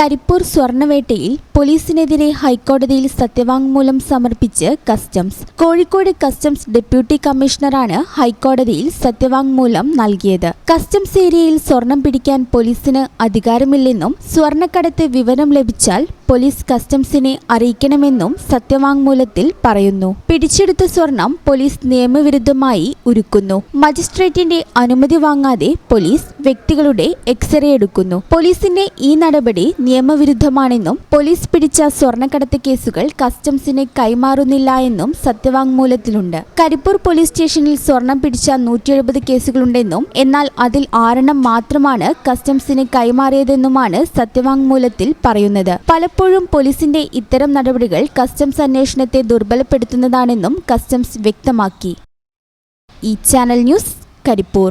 കരിപ്പൂർ സ്വർണവേട്ടയിൽ പോലീസിനെതിരെ ഹൈക്കോടതിയിൽ സത്യവാങ്മൂലം സമർപ്പിച്ച് കസ്റ്റംസ്. കോഴിക്കോട് കസ്റ്റംസ് ഡെപ്യൂട്ടി കമ്മീഷണറാണ് ഹൈക്കോടതിയിൽ സത്യവാങ്മൂലം നൽകിയത്. കസ്റ്റംസ് ഏരിയയിൽ സ്വർണം പിടിക്കാൻ പോലീസിന് അധികാരമില്ലെന്നും സ്വർണക്കടത്ത് വിവരം ലഭിച്ചാൽ പോലീസ് കസ്റ്റംസിനെ അറിയിക്കണമെന്നും സത്യവാങ്മൂലത്തിൽ പറയുന്നു. പിടിച്ചെടുത്ത സ്വർണം പോലീസ് നിയമവിരുദ്ധമായി ഉരുക്കുന്നു മജിസ്ട്രേറ്റിന്റെ അനുമതി വാങ്ങാതെ പോലീസ് വ്യക്തികളുടെ എക്സ്റേ എടുക്കുന്നു. പോലീസിന്റെ ഈ നടപടി നിയമവിരുദ്ധമാണെന്നും പോലീസ് പിടിച്ച സ്വർണക്കടത്ത് കേസുകൾ കസ്റ്റംസിന് കൈമാറുന്നില്ല എന്നും സത്യവാങ്മൂലത്തിലുണ്ട്. കരിപ്പൂർ പോലീസ് സ്റ്റേഷനിൽ സ്വർണം പിടിച്ച നൂറ്റി എഴുപത് കേസുകളുണ്ടെന്നും എന്നാൽ അതിൽ ആറെണ്ണം മാത്രമാണ് കസ്റ്റംസിന് കൈമാറിയതെന്നുമാണ് സത്യവാങ്മൂലത്തിൽ പറയുന്നത്. പലപ്പോഴും പോലീസിന്റെ ഇത്തരം നടപടികൾ കസ്റ്റംസ് അന്വേഷണത്തെ ദുർബലപ്പെടുത്തുന്നതാണെന്നും കസ്റ്റംസ് വ്യക്തമാക്കി. ഈ channel news Karipur.